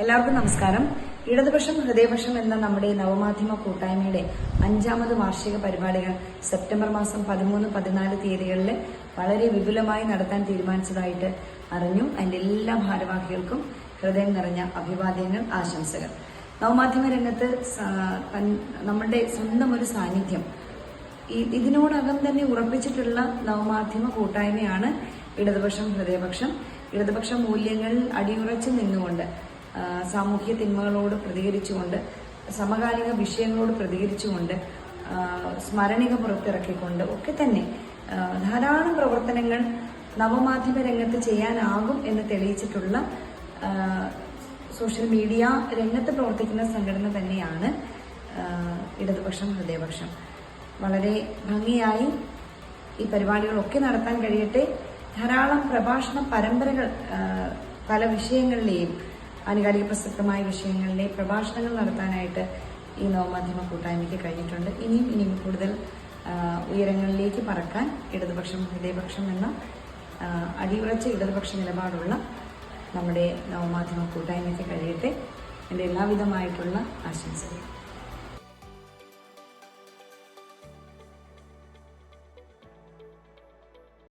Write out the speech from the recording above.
എല്ലാവർക്കും നമസ്കാരം. ഇടതുപക്ഷം ഹൃദയപക്ഷം എന്ന നമ്മുടെ നവമാധ്യമ കൂട്ടായ്മയുടെ അഞ്ചാമത് വാർഷിക പരിപാടികൾ സെപ്റ്റംബർ മാസം പതിമൂന്ന് പതിനാല് തീയതികളിൽ വളരെ വിപുലമായി നടത്താൻ തീരുമാനിച്ചതായിട്ട് അറിഞ്ഞു. അതിന്റെ എല്ലാ ഭാരവാഹികൾക്കും ഹൃദയം നിറഞ്ഞ അഭിവാദ്യങ്ങൾ ആശംസകൾ. നവമാധ്യമ രംഗത്ത് നമ്മുടെ സ്വന്തം ഒരു സാന്നിധ്യം. ഇതിനോടകം തന്നെ ഉറപ്പിച്ചിട്ടുള്ള നവമാധ്യമ കൂട്ടായ്മയാണ് ഇടതുപക്ഷം ഹൃദയപക്ഷം. ഇടതുപക്ഷ മൂല്യങ്ങളിൽ അടിയുറച്ചു നിന്നുകൊണ്ട് സാമൂഹ്യ തിന്മകളോട് പ്രതികരിച്ചുകൊണ്ട് സമകാലിക വിഷയങ്ങളോട് പ്രതികരിച്ചുകൊണ്ട് സ്മരണിക പുറത്തിറക്കിക്കൊണ്ട് ഒക്കെ തന്നെ ധാരാളം പ്രവർത്തനങ്ങൾ നവമാധ്യമ രംഗത്ത് ചെയ്യാനാകും എന്ന് തെളിയിച്ചിട്ടുള്ള സോഷ്യൽ മീഡിയ രംഗത്ത് പ്രവർത്തിക്കുന്ന സംഘടന തന്നെയാണ് ഇടതുപക്ഷം ഹൃദയപക്ഷം. വളരെ ഭംഗിയായി ഈ പരിപാടികളൊക്കെ നടത്താൻ കഴിയട്ടെ. ധാരാളം പ്രഭാഷണ പരമ്പരകൾ പല വിഷയങ്ങളിലെയും ആനുകാലിക പ്രസക്തമായ വിഷയങ്ങളിലെ പ്രഭാഷണങ്ങൾ നടത്താനായിട്ട് ഈ നവമാധ്യമ കൂട്ടായ്മയ്ക്ക് കഴിഞ്ഞിട്ടുണ്ട്. ഇനിയും ഇനിയും കൂടുതൽ ഉയരങ്ങളിലേക്ക് പറക്കാൻ ഇടതുപക്ഷം ഹൃദയപക്ഷം എന്ന അടിയുറച്ച ഇടതുപക്ഷ നിലപാടുള്ള നമ്മുടെ നവമാധ്യമ കൂട്ടായ്മയ്ക്ക് കഴിയട്ടെ. എന്റെ എല്ലാവിധമായിട്ടുള്ള ആശംസകൾ.